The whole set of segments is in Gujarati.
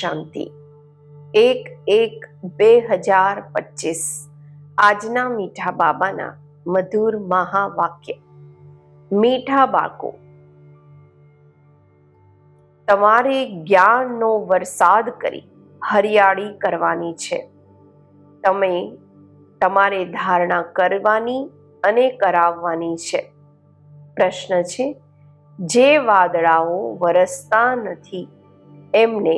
શાંતિ. એક એક બે હજાર પચીસ. આજના મીઠા બાબાના મધુર મહાવાક્ય. મીઠા બાળકો, તમારે જ્ઞાનનો વરસાદ કરી હરિયાળી કરવાની છે. તમે તમારે ધારણા કરવાની અને કરાવવાની છે. પ્રશ્ન છે, જે વાદળાઓ વરસતા નથી, એમને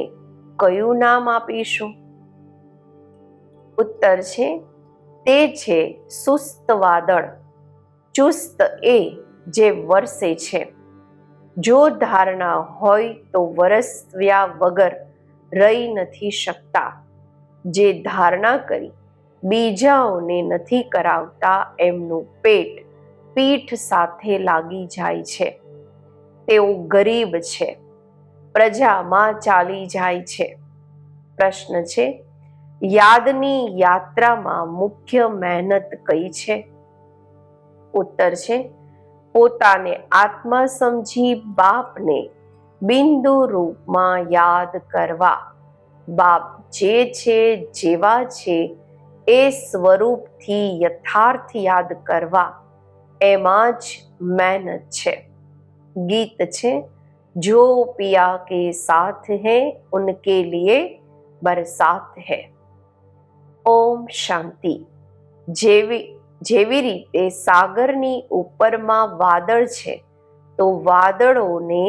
કયું નામ આપીશું? ઉત્તર છે, તે છે સુસ્ત વાદળ. ચુસ્ત એ જે વરસે છે. જો ધારણા હોય તો વરસ્યા વગર રહી નથી શકતા. જે ધારણા કરી બીજાઓને નથી કરાવતા એમનું પેટ પીઠ સાથે લાગી જાય છે. તેઓ ગરીબ છે. પ્રજામાં ચાલી જાય છે. પ્રશ્ન છે, યાદની યાત્રામાં મુખ્ય મહેનત કઈ છે? ઉત્તર છે, પોતાને આત્મા સમજી બાપને બિંદુ રૂપમાં યાદ કરવા. બાપ જે છે, જેવા છે, એ સ્વરૂપથી યથાર્થ યાદ કરવા. એમાં જ મહેનત છે. ગીત છે जो पिया के साथ हैं उनके लिए बरसात है ઓમ શાંતિ જેવી જેવી રીતે સાગરની ઉપરમાં વાદળ છે તો વાદળોને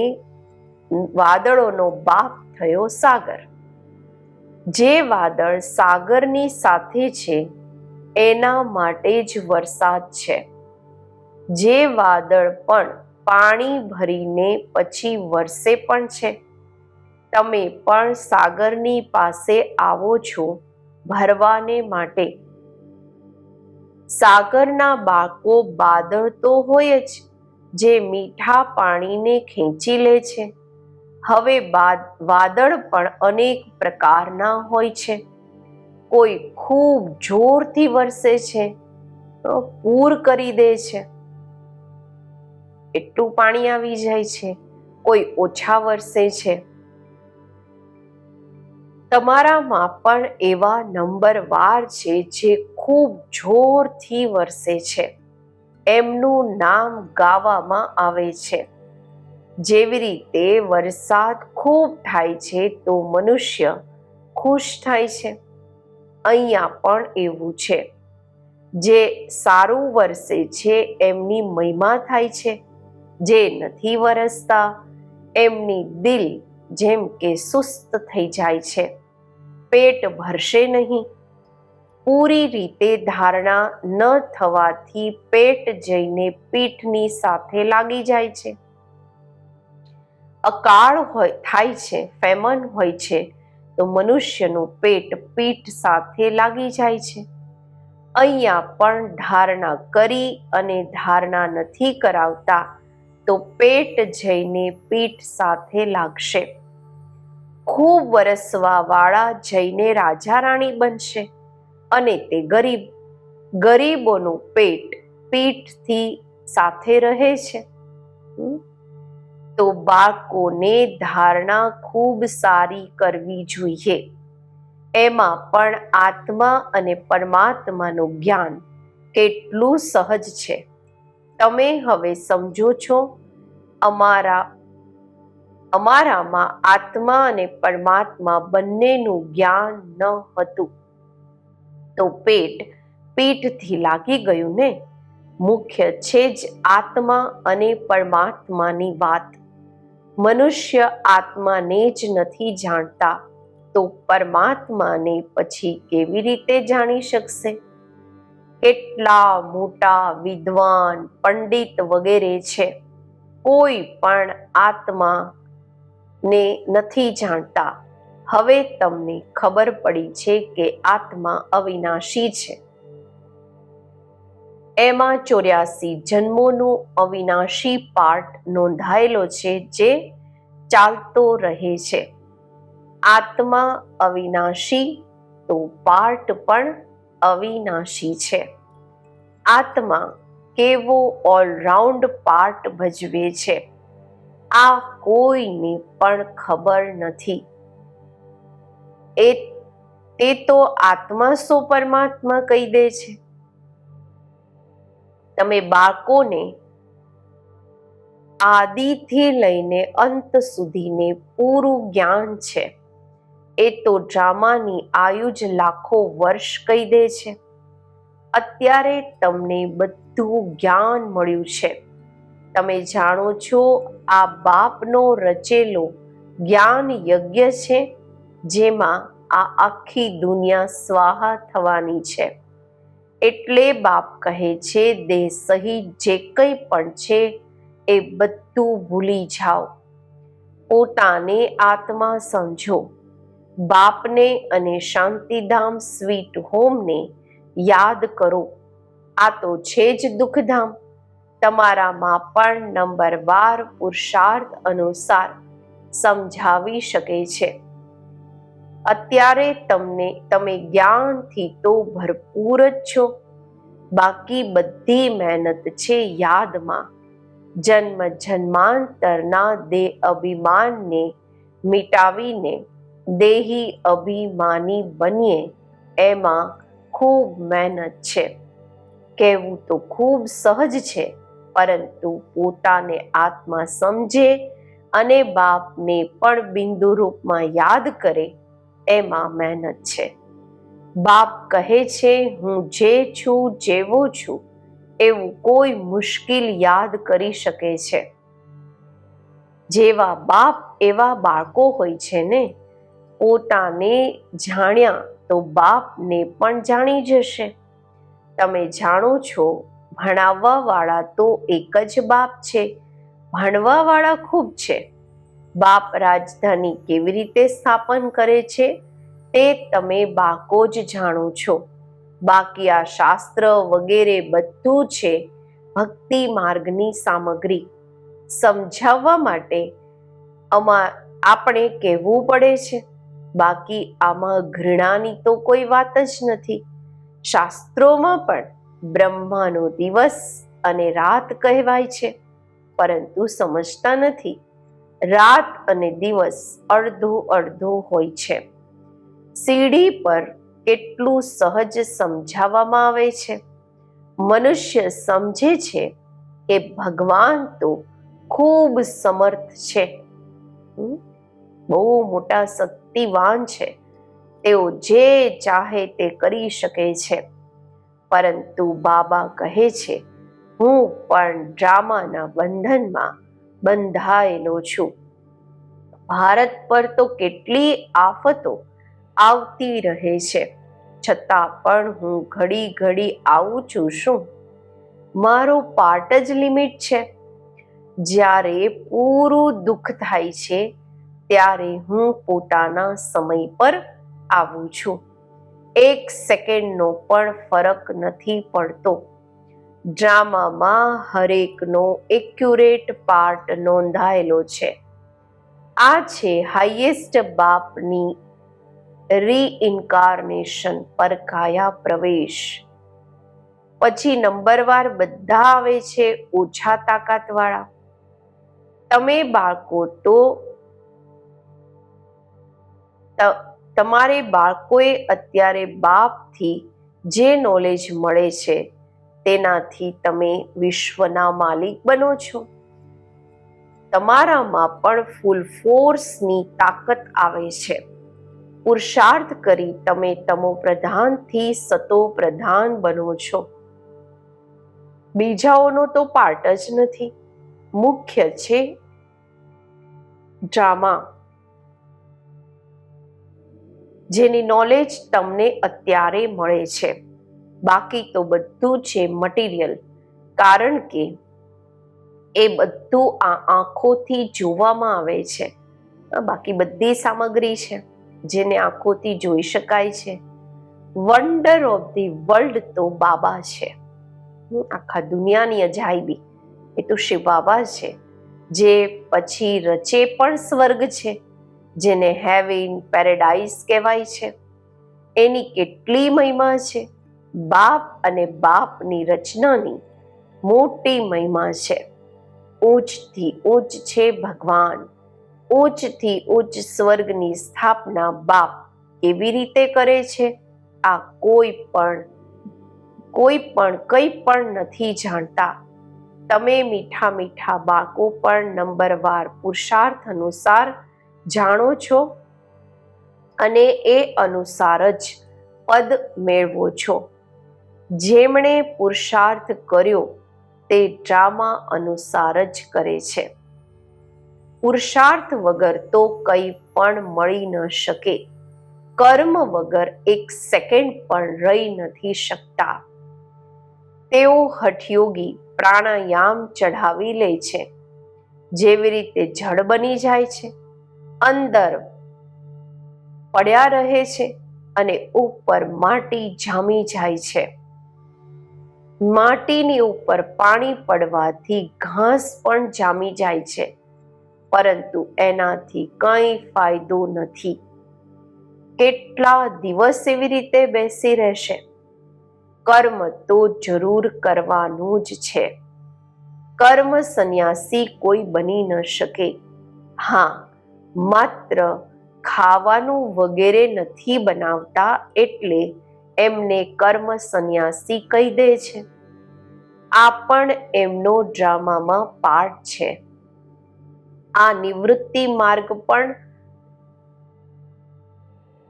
વાદળોનો બાપ થયો સાગર જે વાદળ સાગરની સાથે છે એના માટે જ વરસાદ છે જે વાદળ પણ પાણી ભરીને પછી વરસે પણ છે. તમે પણ સાગરની પાસે આવો છો ભરવાને માટે. સાગરના બાકો બાદળ તો હોય જ, જે મીઠા પાણીને ખેંચી લે છે. હવે વાદળ પણ અનેક પ્રકારના હોય છે. કોઈ ખૂબ જોરથી વરસે છે પૂર કરી દે છે. એટલું પાણી આવી જાય છે, કોઈ ઓછા વરસે છે. તમારામાં પણ એવા નંબરવાર છે જે ખૂબ જોરથી વરસે છે. એમનું નામ ગાવામાં આવે છે. જેવી રીતે વરસાદ ખૂબ થાય છે તો મનુષ્ય ખુશ થાય છે. અહીંયા પણ એવું છે. જે સારું વરસે છે, એમની મહિમા થાય છે. જે નથી વરસતા, એમની દિલ જેમ કે સુસ્ત થઈ જાય છે. પેટ ભરશે નહીં. પૂરી રીતે ધારણા ન થવાથી પેટ જઈને પીઠની સાથે લાગી જાય છે. અકાળ હોય, થાય છે, ફેમન હોય છે, તો મનુષ્યનું પેટ પીઠ સાથે લાગી જાય છે. અહીંયા પણ ધારણા કરી અને ધારણા નથી કરાવતા. તો પેટ જઈને પીઠ સાથે લાગશે. ખૂબ વરસવા વાળા જઈને રાજા રાણી બનશે અને તે ગરીબ, ગરીબોનું પેટ પીઠથી સાથે રહે છે. તો બાળકોને ધારણા ખૂબ સારી કરવી જોઈએ. એમાં પણ આત્મા અને પરમાત્માનું જ્ઞાન કેટલું સહજ છે. તમે હવે સમજો છો અમારા, અમારામાં આત્મા અને પરમાત્મા બંનેનું જ્ઞાન ન હતું. તો પેટ પીઠથી લાગી ગયું ને? મુખ્ય છે જ આત્મા અને પરમાત્માની વાત. મનુષ્ય આત્માને જ નથી જાણતા, તો પરમાત્માને પછી કેવી રીતે જાણી શકશે? કેટલા મોટા વિદ્વાન પંડિત વગેરે છે. કોઈ પણ આત્મા ને નથી જાણતા. હવે તમને ખબર પડી છે કે આત્મા અવિનાશી છે. એમાં ચોર્યાસી જન્મોનું અવિનાશી પાઠ નોંધાયેલો છે જે ચાલતો રહે છે. આત્મા અવિનાશી તો પાર્ટ પણ અવિનાશી છે. આત્મા કેવો ઓલરાઉન્ડ પાર્ટ ભજવે છે? આ કોઈને પણ ખબર નથી. એ, તે તો આત્મા સો પરમાત્મા કહી દે છે. તમે બાળકોને આદિથી લઈને અંત સુધીને પૂરું જ્ઞાન છે. એ તો ડ્રામાની આયુ જ લાખો વર્ષ કહી દે છે. અત્યારે તમને બધું જ્ઞાન મળ્યું છે. તમે જાણો છો, આ બાપનો રચેલો જ્ઞાન યજ્ઞ છે, જેમાં આ આખી દુનિયા સ્વાહા થવાની છે. એટલે બાપ કહે છે, દેહ સહિત જે કંઈ પણ છે, એ બધું ભૂલી જાઓ. પોતાને આત્મા સમજો. બાપને અને શાંતિધામ સ્વીટ હોમને યાદ કરો, આ તો છે જ દુઃખધામ. તમારામાં પણ નંબર વાર પુરુષાર્થ અનુસાર સમજાવી શકે છે. અત્યારે તમને, તમે જ્ઞાનથી તો ભરપૂર જ છો. બાકી બધી મહેનત છે યાદમાં. જન્મ જન્માંતરના દેહ અભિમાનને મિટાવીને દેહી અભિમાની બનીએ, એમાં ખૂબ મહેનત છે. કહેવું તો ખૂબ સહજ છે, પરંતુ પોતાને આત્મા સમજે અને બાપને પણ બિંદુ રૂપમાં યાદ કરે, એમાં મહેનત છે. બાપ કહે છે, હું જે છું, જેવો છું, એવું કોઈ મુશ્કેલ યાદ કરી શકે છે. જેવા બાપ એવા બાળકો હોય છે ને, પોતાને જાણ્યા તો બાપને પણ જાણી જશે. તમે જાણો છો ભણાવવા વાળા તો એક જ બાપ છે. ભણવા વાળા ખૂબ છે. બાપ રાજધાની કેવી રીતે સ્થાપન કરે છે, તે તમે બાકો જ જાણો છો. બાકી આ શાસ્ત્ર વગેરે બધું છે ભક્તિ માર્ગની સામગ્રી. સમજાવવા માટે અમા, આપણે કહેવું પડે છે. બાકી આમાં ઘૃણાની તો કોઈ વાત જ નથી. શાસ્ત્રોમાં પણ બ્રહ્માનો દિવસ અને રાત કહેવાય છે, પરંતુ સમજતા નથી. રાત અને દિવસ અડધો અડધો હોય છે. સીડી પર કેટલું સહજ સમજાવવામાં આવે છે. મનુષ્ય સમજે છે કે ભગવાન તો ખૂબ સમર્થ છે? બહુ મોટા શક્તિવાન છે. તેઓ જે ચાહે તે કરી શકે છે. પરંતુ બાબા કહે છે, હું પણ ડ્રામાના બંધનમાં બંધાયેલો છું. ભારત પર તો કેટલી આફતો આવતી રહે છે. છતાં પણ હું ઘડી ઘડી આવું છું શું? મારો પાર્ટ જ લિમિટ છે. જ્યારે પૂરું દુઃખ થાય છે ત્યારે હું પોતાના સમય પર આવું છું. એક સેકન્ડનો પણ ફરક નથી પડતો. ડ્રામામાં હરેકનો એક્યુરેટ પાર્ટ નોંધાયેલો છે. આ છે હાઈએસ્ટ બાપની રીઇન્કાર્નેશન પર કાયા પ્રવેશ. પછી નંબરવાર બધા આવે છે ઓછા તાકાતવાળા. તમે બાળકો તો તમારે બાળકોએ અત્યારે બાપથી જે નોલેજ મળે છે, તેનાથી તમે વિશ્વના માલિક બનો છો. તમારામાં પણ ફૂલ ફોર્સની તાકાત આવે છે. પુરુષાર્થ કરી તમે તમો પ્રધાનથી સતો પ્રધાન બનો છો. બીજાઓનો તો પાર્ટ જ નથી. મુખ્ય છે ડ્રામા જેની નોલેજ તમને અત્યારે મળે છે. બાકી તો બધું છે મટીરિયલ કારણ કે એ બધું આ આંખોથી જોવામાં આવે છે. બાકી બધી સામગ્રી છે, જેને આંખોથી જોઈ શકાય છે. વન્ડર ઓફ ધી વર્લ્ડ તો બાબા છે. આખા દુનિયાની અજાયબી. એ તો શિવ બાબા છે, જે પછી રચે પણ સ્વર્ગ છે. જેને હેવિન પેરેડાઇઝ કહેવાય છે. એની કેટલી મહિમા છે. બાપ અને બાપની રચનાની મોટી મહિમા છે. ઉચ્ચથી ઉચ્ચ છે ભગવાન. ઉચ્ચથી ઉચ્ચ સ્વર્ગની સ્થાપના બાપ કેવી રીતે કરે છે? આ કોઈ પણ કોઈ પણ કંઈ પણ નથી જાણતા. તમે મીઠા મીઠા બાકો પણ નંબરવાર પુરુષાર્થ અનુસાર જાણો છો? અને એ અનુસાર જ પદ મેળવો છો. જેમણે પુરુષાર્થ કર્યો તે ડ્રામા અનુસાર જ કરે છે. પુરુષાર્થ વગર તો કંઈ પણ મળી ન શકે. કર્મ વગર એક સેકન્ડ પણ રહી નથી શકતા. તેઓ હઠયોગી પ્રાણાયામ ચઢાવી લે છે. જેવી રીતે જળ બની જાય છે. અંદર પડ્યા રહે છે અને ઉપર માટી જામી જાય છે. માટીની ઉપર પાણી પડવાથી ઘાસ પણ જામી જાય છે, પરંતુ એનાથી કંઈ ફાયદો નથી. કેટલા દિવસ એવી રીતે બેસી રહેશે? કર્મ તો જરૂર કરવાનું જ છે. કર્મ સંન્યાસી કોઈ બની ન શકે. હા માત્ર ખાવાનું વગેરે નથી બનાવતા એટલે એમને કર્મ સંન્યાસી કહી દે છે. આ પણ એમનો ડ્રામામાં પાર્ટ છે. આ નિવૃત્તિ માર્ગ પણ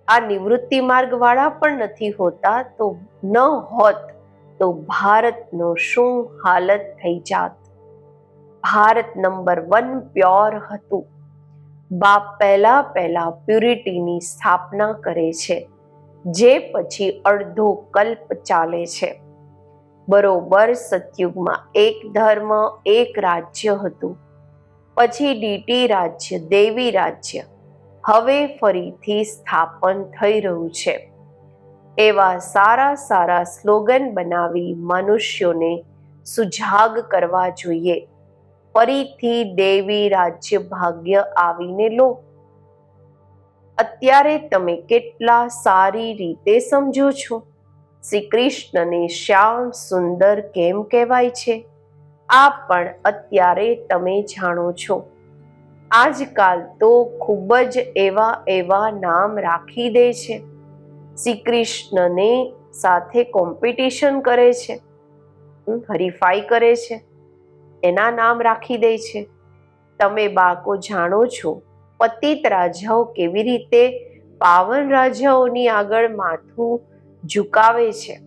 આ નિવૃત્તિ માર્ગ વાળા પણ નથી હોતા તો ન હોત તો ભારતનો શું હાલત થઈ જાત? ભારત નંબર વન પ્યોર હતું. બાપ પહેલા પહેલા પ્યુરિટીની સ્થાપના કરે છે, જે પછી અડધો કલ્પ ચાલે છે. બરોબર સતયુગમાં એક ધર્મ, એક રાજ્ય હતું. પછી ડીટી રાજ્ય, દેવી રાજ્ય. હવે ફરીથી સ્થાપન થઈ રહ્યું છે. એવા સારા સારા સ્લોગન બનાવી મનુષ્યોને સુજાગ કરવા જોઈએ. ફરીથી દેવી રાજ્ય ભાગ્ય આવીને લો. અત્યારે તમે કેટલા સારી રીતે સમજો છો. શ્રી કૃષ્ણને શ્યામ સુંદર કેમ કહેવાય છે? આ પણ અત્યારે તમે જાણો છો. આજકાલ તો ખૂબ જ એવા એવા નામ રાખી દે છે. શ્રી કૃષ્ણને સાથે કોમ્પિટિશન કરે છે. હરીફાઈ કરે છે. એના નામ રાખી દે છે. તમે બાળકો જાણો છો, પતિત રાજાઓ કેવી રીતે પાવન રાજાઓની આગળ માથું ઝુકાવે છે.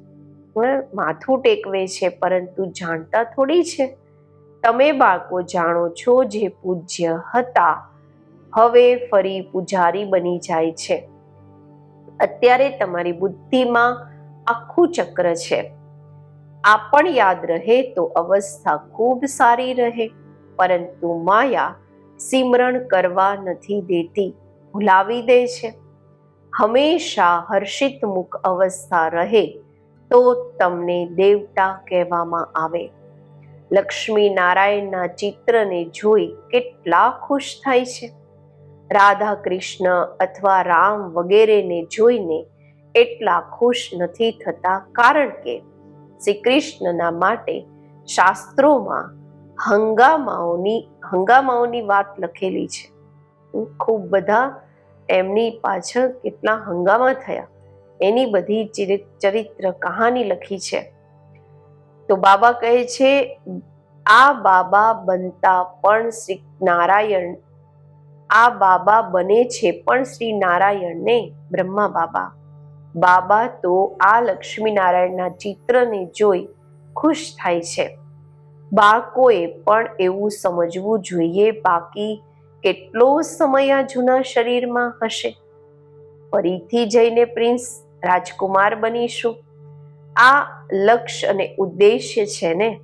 માથું ટેકવે છે, પરંતુ જાણતા થોડી છે. તમે બાળકો જાણો છો, જે પૂજ્ય હતા, હવે ફરી પૂજારી બની જાય છે. અત્યારે તમારી બુદ્ધિમાં આખું ચક્ર છે. આ પણ યાદ રહે તો અવસ્થા ખૂબ સારી રહે, પરંતુ માયા સિમરણ કરવા નથી દેતી, ભૂલાવી દે છે. હંમેશા હર્ષિત મુખ અવસ્થા રહે તો તમને દેવતા કહેવામાં આવે. લક્ષ્મી નારાયણના ચિત્રને જોઈ કેટલા ખુશ થાય છે. રાધા કૃષ્ણ અથવા રામ વગેરેને જોઈને એટલા ખુશ નથી થતા કારણ કે શ્રી કૃષ્ણના માટે શાસ્ત્રોમાં હંગામાઓની હંગામાઓની વાત લખેલી છે. ખૂબ બધા એમની પાછળ કેટલા હંગામા થયા, એની બધી ચરિત્ર કહાની લખી છે. તો બાબા કહે છે, આ બાબા બનતા પણ શ્રી નારાયણ, આ બાબા બને છે પણ શ્રી નારાયણને બ્રહ્મા બાબા. બાબા તો આ લક્ષ્મીનારાયણના ચિત્રને જોઈ ખુશ થાય છે. બાળકોએ પણ એવું સમજવું જોઈએ બાકી કેટલો સમય આ જૂના શરીરમાં હશે? ફરીથી જઈને પ્રિન્સ રાજકુમાર બનીશું. આ લક્ષ્ય અને ઉદ્દેશ્ય છે ને?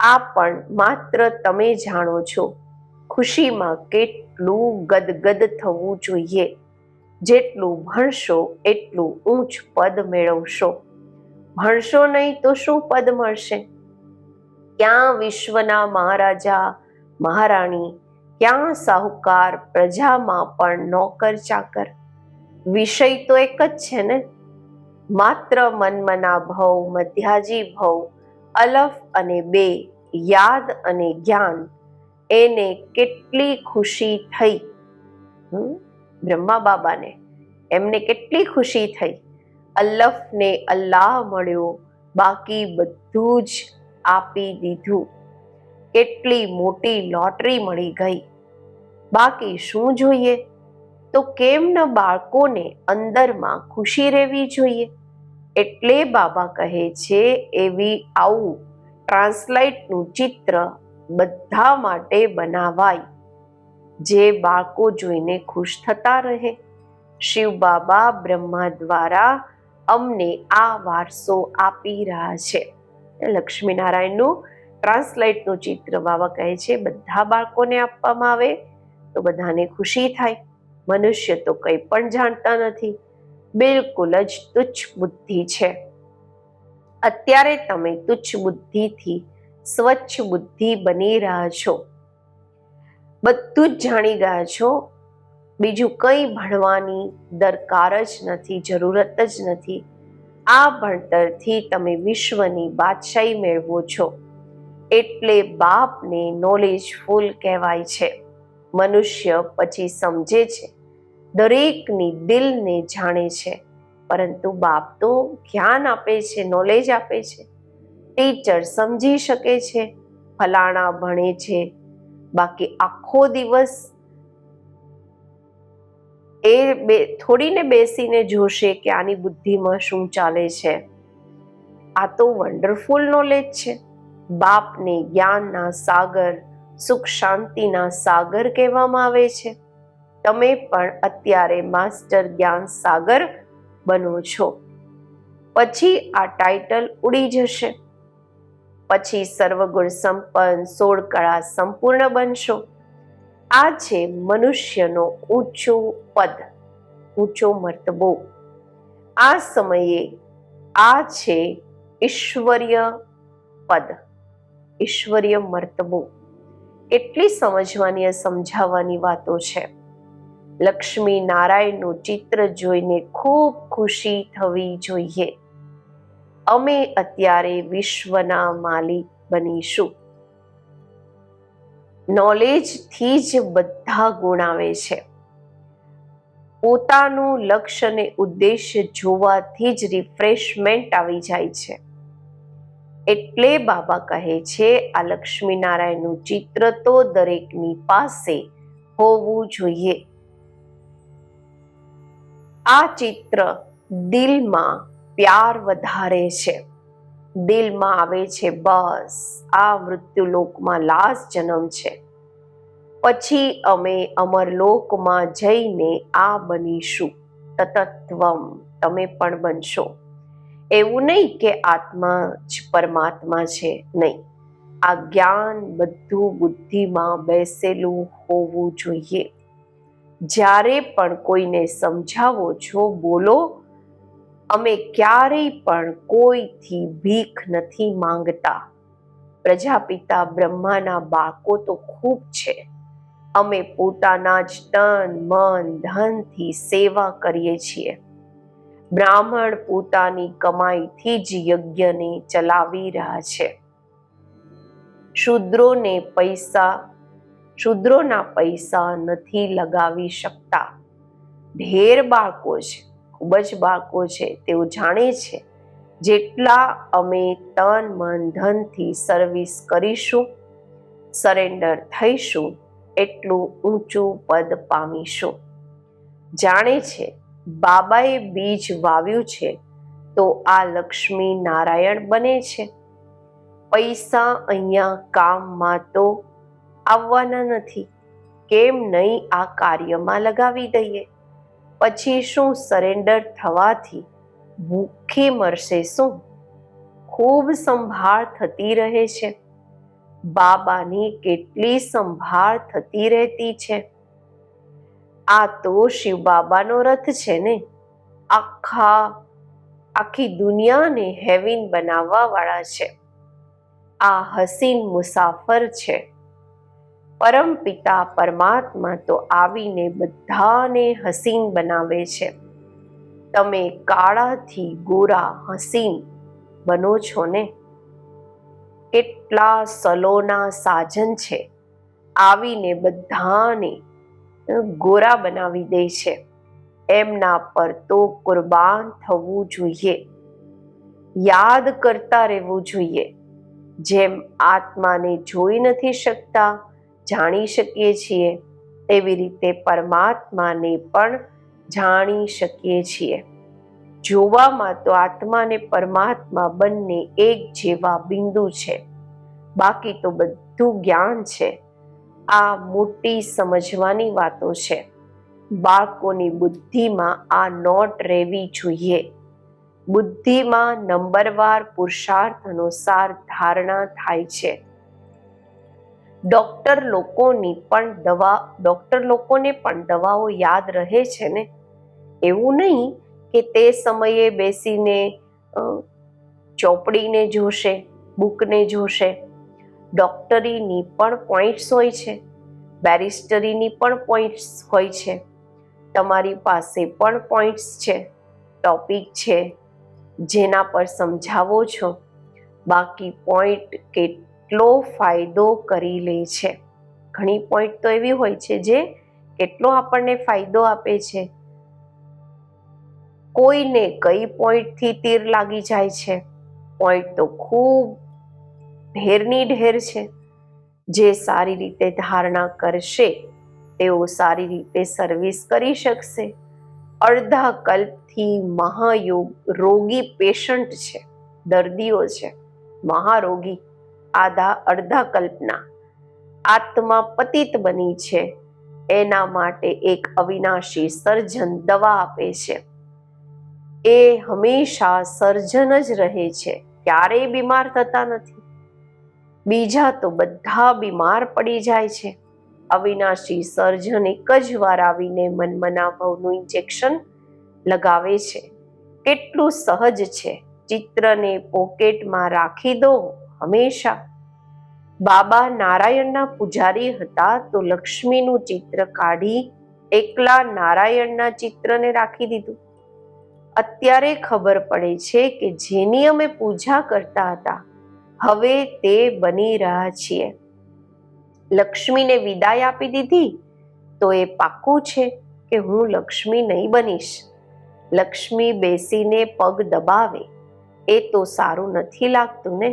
આ પણ માત્ર તમે જાણો છો. ખુશીમાં કેટલું ગદગદ થવું જોઈએ. જેટલું ભણશો એટલું ઊંચ પદ મેળવશો. ભણશો નહીં તો શું પદ મળશે? ક્યાં વિશ્વના મહારાજા, મહારાણી, ક્યાં સાહુકાર પ્રજામાં પણ નોકર ચાકર? વિષય તો એક જ છે ને? માત્ર મનમના ભવ, મધ્યાજી ભવ, અલફ અને બે, યાદ અને જ્ઞાન. એને કેટલી ખુશી થઈ? બ્રહ્મા બાબાને એમને કેટલી ખુશી થઈ. અલ્લફને અલ્લાહ મળ્યો. બાકી બધું જ આપી દીધું. કેટલી મોટી લોટરી મળી ગઈ. બાકી શું જોઈએ? તો કેમ ન બાળકોને અંદરમાં ખુશી રહેવી જોઈએ? એટલે બાબા કહે છે એવી આવું ટ્રાન્સલાઇટનું ચિત્ર બધા માટે બનાવાય. જે બાળકો જોઈને ખુશ થતા રહે. શિવ બાબા બ્રહ્મા દ્વારા અમને આ વારસો આપી રહ્યા છે. લક્ષ્મીનારાયણનું ટ્રાન્સલેટનું ચિત્ર બાબા કહે છે, બધા બાળકોને આપવામાં આવે તો બધાને ખુશી થાય. મનુષ્ય તો કંઈ પણ જાણતા નથી. બિલકુલ જ તુચ્છ બુદ્ધિ છે. અત્યારે તમે તુચ્છ બુદ્ધિથી સ્વચ્છ બુદ્ધિ બની રહ્યા છો. બધું જ જાણી ગયા છો. બીજું કંઈ ભણવાની દરકાર જ નથી, જરૂરત જ નથી. આ ભણતરથી તમે વિશ્વની બાદશાહી મેળવો છો. એટલે બાપને નોલેજફુલ કહેવાય છે. મનુષ્ય પછી સમજે છે. દરેકની દિલને જાણે છે. પરંતુ બાપ તો જ્ઞાન આપે છે નોલેજ આપે છે. ટીચર સમજી શકે છે. ફલાણા ભણે છે બાકી આખો દિવસ એ બે થોડીને બેસીને જોશે કે આની બુદ્ધિમાં શું ચાલે છે. આ તો વન્ડરફુલ નોલેજ છે. બાપને જ્ઞાનના સાગર, સુખ શાંતિના સાગર કહેવામાં આવે છે. તમે પણ અત્યારે માસ્ટર જ્ઞાન સાગર બનો છો. પછી આ ટાઇટલ ઉડી જશે. પછી સર્વગુણ સંપન્ન સોળ કળા સંપૂર્ણ બનશો. આ છે મનુષ્યનો ઊંચો પદ, ઊંચો મર્તબો. આ સમયે આ છે ઈશ્વરીય પદ, ઈશ્વરીય મર્તબો. એટલી સમજવાની સમજાવવાની વાતો છે. લક્ષ્મી નારાયણનું ચિત્ર જોઈને ખૂબ ખુશી થવી જોઈએ. અમે અત્યારે વિશ્વના માલિક બનીશું. નોલેજથી જ બધા ગુણ આવે છે. પોતાનું લક્ષ્ય અને ઉદ્દેશ્ય જોવાથી જ રિફ્રેશમેન્ટ આવી જાય છે. એટલે બાબા કહે છે, આ લક્ષ્મીનારાયણનું ચિત્ર તો દરેકની પાસે હોવું જોઈએ. આ ચિત્ર દિલમાં પ્યાર વધારે છે. દિલમાં આવે છે બસ. આ મૃત્યુલોકમાં લાશ જન્મ છે. પછી અમે અમરલોકમાં જઈને આ બનીશું. તતત્વમ. તમે પણ બનશો. એવું નહીં કે આત્મા જ પરમાત્મા છે, નહીં. આ જ્ઞાન બધું બુદ્ધિમાં બેસેલું હોવું જોઈએ. જ્યારે પણ કોઈને સમજાવો છો, બોલો અમે ક્યારેય પણ કોઈથી ભીખ નથી માંગતા. પ્રજાપિતા બ્રહ્માના બાળકો તો ખૂબ છે. અમે પોતાના જ તન, મન, ધનથી સેવા કરીએ છીએ. બ્રાહ્મણ પોતાની કમાઈથી જ યજ્ઞને ચલાવી રહ્યા છે. શૂદ્રોને પૈસા, શૂદ્રોના પૈસા નથી લગાવી શકતા. ઢેર બાળકો છે ખૂબ જ બાકો છે, તેઓ જાણે છે, જેટલા અમે તન, મન, ધનથી સર્વિસ કરીશું સરેન્ડર થઈશું, એટલું ઊંચું પદ પામીશું. જાણે છે, બાબાએ બીજ વાવ્યું છે, તો આ લક્ષ્મી નારાયણ બને છે. પૈસા અહીંયા કામમાં તો આવવાના નથી. કેમ નહીં આ કાર્યમાં લગાવી દઈએ? પછી શું સરેન્ડર થવાથી ભૂખી મરશે શું? ખૂબ સંભાળ થતી રહે છે. બાબાની કેટલી સંભાળ થતી રહેતી છે. આ તો શિવ બાબાનો રથ છે ને. આખા, આખી દુનિયાને હેવિન બનાવવા વાળા છે. આ હસીન મુસાફર છે. પરમ પિતા પરમાત્મા તો આવીને બધાને હસીન બનાવે છે. તમે કાળાથી ગોરા હસીન બનો છો ને? કેટલા સલોના સાજન છે. આવીને બધાને ગોરા બનાવી દે છે. એમના પર તો કુરબાન થવું જોઈએ. યાદ કરતા રહેવું જોઈએ. જેમ આત્માને જોઈ નથી શકતા જાણી શકીએ છીએ, તેવી રીતે પરમાત્માને પણ જાણી શકીએ છીએ. જોવામાં તો આત્મા અને પરમાત્મા બંને એક જેવા બિંદુ છે. બાકી તો બધું જ્ઞાન છે. આ મોટી સમજવાની વાતો છે. બાળકોની બુદ્ધિમાં આ નોટ રહેવી જોઈએ. બુદ્ધિમાં નંબરવાર પુરુષાર્થ અનુસાર ધારણા થાય છે. ડોક્ટર લોકોની પણ દવા, ડોક્ટર લોકોને પણ દવાઓ યાદ રહે છે ને? એવું નહીં કે તે સમયે બેસીને ચોપડીને જોશે, બુકને જોશે. ડોક્ટરીની પણ પોઈન્ટ્સ હોય છે. બેરિસ્ટરીની પણ પોઈન્ટ્સ હોય છે. તમારી પાસે પણ પોઈન્ટ્સ છે, ટોપિક છે, જેના પર સમજાવો છો. બાકી પોઈન્ટ કેટલો ફાયદો કરી લે છે. ઘણી પોઈન્ટ તો એવી હોય છે જે કેટલો આપણને ફાયદો આપે છે. કોઈને કઈ પોઈન્ટથી તીર લાગી જાય છે. પોઈન્ટ તો ખૂબ ઢેરની ઢેર છે. જે સારી રીતે ધારણા કરશે, તેઓ સારી રીતે સર્વિસ કરી શકશે. અડધા કલ્પથી મહાયોગ રોગી પેશન્ટ છે. દર્દીઓ છે. મહારોગી આધા અડધા કલ્પના. આત્મા પતિત બની છે. એના માટે એક અવિનાશી સર્જન દવા આપે છે. એ હંમેશા સર્જન જ રહે છે. ક્યારેય બીમાર થતા નથી. બીજા તો બધા બીમાર પડી જાય છે. અવિનાશી સર્જન એક જ વાર આવીને મનમના ભવનું ઇન્જેક્શન લગાવે છે. કેટલું સહજ છે. ચિત્રને પોકેટમાં રાખી દો. હંમેશા. બાબા નારાયણના પૂજારી હતા તો લક્ષ્મીનું ચિત્ર કાઢી એકલા નારાયણના ચિત્રને રાખી દીધું. અત્યારે ખબર પડે છે કે જેની અમે પૂજા કરતા હતા, હવે તે બની રહ્યા છીએ. લક્ષ્મીને વિદાય આપી દીધી તો એ પાક્કું છે કે હું લક્ષ્મી નહીં બનીશ. લક્ષ્મી બેસીને પગ દબાવે, એ તો સારું નથી લાગતું ને.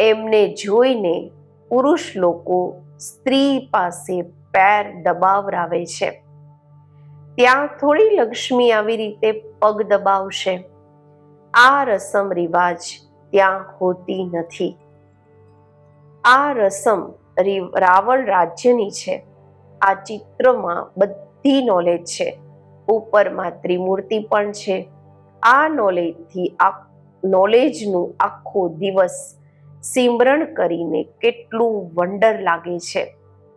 એમને જોઈને પુરુષ લોકો સ્ત્રી પાસે પેર દબાવરાવે છે. ત્યાં થોડી લક્ષ્મી આવી રીતે પગ દબાવશે. આ રસમ રિવાજ ત્યાં હોતી નથી. આ રસમ રાવણ રાજ્યની છે. આ ચિત્રમાં બધી નોલેજ છે. ઉપરમાં ત્રિમૂર્તિ પણ છે. આ નોલેજથી આ નોલેજનું આખો દિવસ સિમરણ કરીને કેટલું વંડર લાગે છે?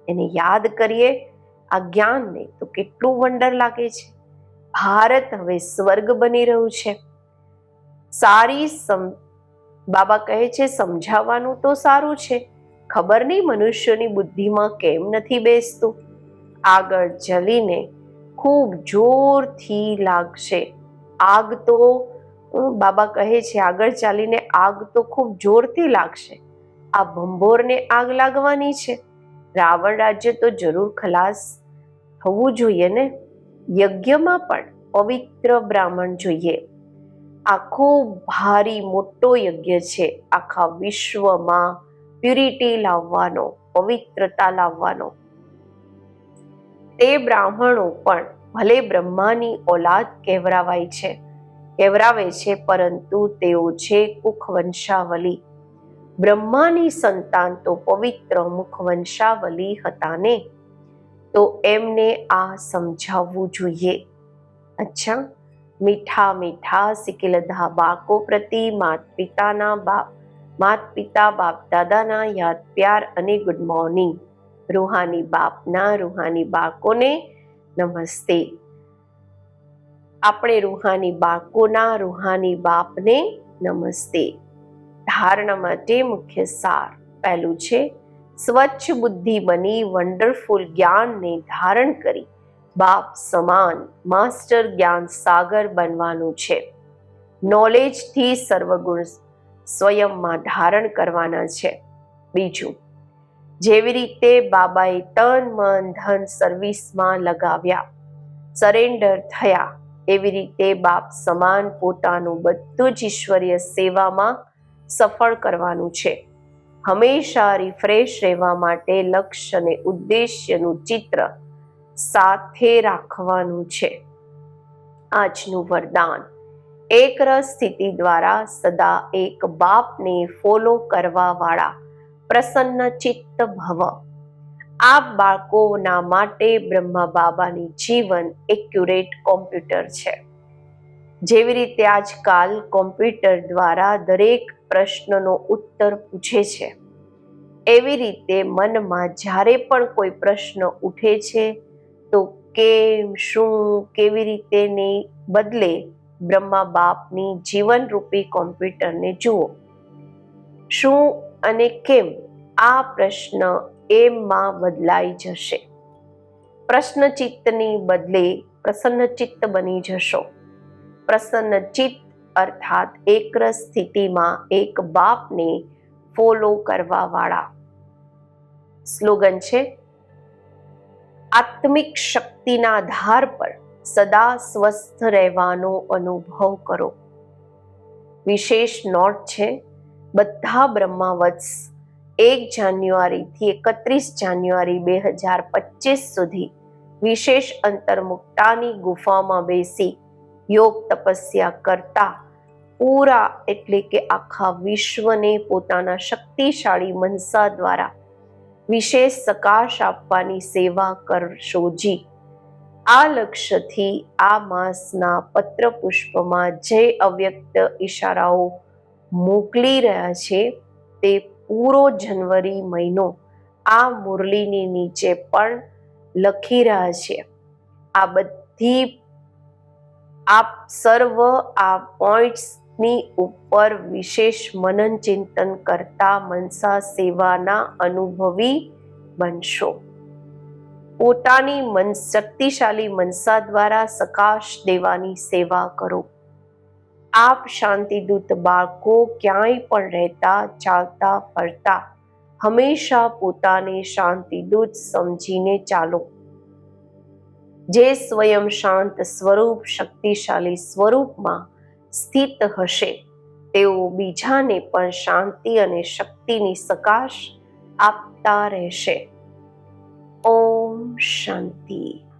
એને યાદ કરીએ આ જ્ઞાનને તો કેટલું વંડર લાગે છે? ભારત હવે સ્વર્ગ બની રહ્યું છે. સારી સમ, બાબા કહે છે સમજાવવાનું તો સારું છે. ખબર નહીં મનુષ્યની બુદ્ધિમાં કેમ નથી બેસતું? આગળ જલીને ખૂબ જોરથી લાગશે. આગ તો બાબા કહે છે, આગળ ચાલીને આગ તો ખૂબ જોરથી લાગશે. આ ભંભોરને આગ લાગવાની છે. રાવણ રાજ્ય તો જરૂર ખલાસ થવું જોઈએ ને? યજ્ઞમાં પણ પવિત્ર બ્રાહ્મણ જોઈએ. આખો ભારી મોટો યજ્ઞ છે. આખા વિશ્વમાં પ્યુરિટી લાવવાનો, પવિત્રતા લાવવાનો. તે બ્રાહ્મણો પણ ભલે બ્રહ્માની ઓલાદ કહેવરાવાય છે કહેવરાવે છે, પરંતુ તેઓ છે કુખ વંશાવલી બ્રહ્માની સંતાન તો પવિત્ર મુખ વંશાવલી હતા ને તો એમને આ સમજાવવું જોઈએ. અચ્છા, મીઠા મીઠા સિકિલધા બાળકો પ્રતિ માત પિતાના બાપ, માત પિતા, બાપ દાદાના યાદ, પ્યાર અને ગુડ મોર્નિંગ. રૂહાની બાપના રૂહાની બાળકોને નમસ્તે. આપણે રૂહાની બાકોના રૂહાની બાપને નમસ્તે. ધારણા માટે મુખ્ય સાર પહેલું છે, સ્વચ્છ બુદ્ધિ બની વન્ડરફુલ જ્ઞાનને ધારણ કરી બાપ સમાન માસ્ટર જ્ઞાન સાગર બનવાનું છે. નોલેજથી સર્વગુણ સ્વયંમાં ધારણ કરવાના છે. બીજું, જેવી રીતે બાબાએ તન, મન, ધન સર્વિસમાં લગાવ્યા સરેન્ડર થયા એવી રીતે બાપ સમાન પોતાનું બધું જ ઈશ્વરીય સેવામાં સફળ કરવાનું છે. હંમેશા રિફ્રેશ રહેવા માટે લક્ષ્ય અને ઉદ્દેશ્યનું ચિત્ર સાથે રાખવાનું છે. આજનું વરદાન. એક રસ સ્થિતિ દ્વારા સદા એક બાપને ફોલો કરવાવાળા પ્રસન્ન ચિત્ત ભવ. આ બાળકોના માટે બ્રહ્મા બાબાની જીવન એક્યુરેટ કોમ્પ્યુટર છે. જેવી રીતે આજકાલ કોમ્પ્યુટર દ્વારા દરેક પ્રશ્નનો ઉત્તર પૂછે છે. એવી રીતે મનમાં જ્યારે પણ કોઈ પ્રશ્ન ઉઠે છે, તો કેમ, શું, કેવી રીતે ને બદલે બ્રહ્મા બાપની જીવનરૂપી કોમ્પ્યુટરને જુઓ. શું અને કેમ આ પ્રશ્ન એમમાં બદલાઈ જશે. પ્રશ્ન ચિત્તની બદલે પ્રસન્ન ચિત્ત બની જશો. પ્રસન્ન ચિત્ત અર્થાત એકર સ્થિતિમાં એક બાપને ફોલો કરવા વાળા સ્લોગન છે, આત્મિક શક્તિના આધાર પર સદા સ્વસ્થ રહેવાનો અનુભવ કરો. વિશેષ નોટ છે, બધા બ્રહ્માવત્સ એક જાન્યુઆરીથી એકત્રીસ જાન્યુઆરી બે હજાર પચીસ સુધી વિશેષ અંતર્મુક્તાની ગુફામાં બેસી યોગ તપસ્યા કરતા પૂરા એટલે કે આખા વિશ્વને પોતાના શક્તિશાળી મનસા દ્વારા વિશેષ સકાશ આપવાની સેવા કરશો જી આ લક્ષ્યથી આ માસના પત્ર પુષ્પમાં જે અવ્યક્ત ઈશારાઓ મોકલી રહ્યા છે તે પૂરો જનવરી મહિનો આ મુરલીની નીચે પણ લખી રહ્યા છે. આ બધી આપ સર્વ આ પોઈન્ટ્સની ઉપર વિશેષ મનન ચિંતન કરતા મનસા સેવાના અનુભવી બનશો. પોતાની મન શક્તિશાળી મનસા દ્વારા સકાશ દેવાની સેવા કરો. આપ શાંતિદૂત બાળકો ક્યાંય પણ રહેતા, ચાલતા, ફરતા, હંમેશા પોતાને શાંતિદૂત સમજીને ચાલો. જે સ્વયં શાંત સ્વરૂપ, શક્તિશાળી સ્વરૂપમાં સ્થિત હશે, તેઓ બીજાને પણ શાંતિ અને શક્તિની સકાશ આપતા રહેશે. ઓમ શાંતિ.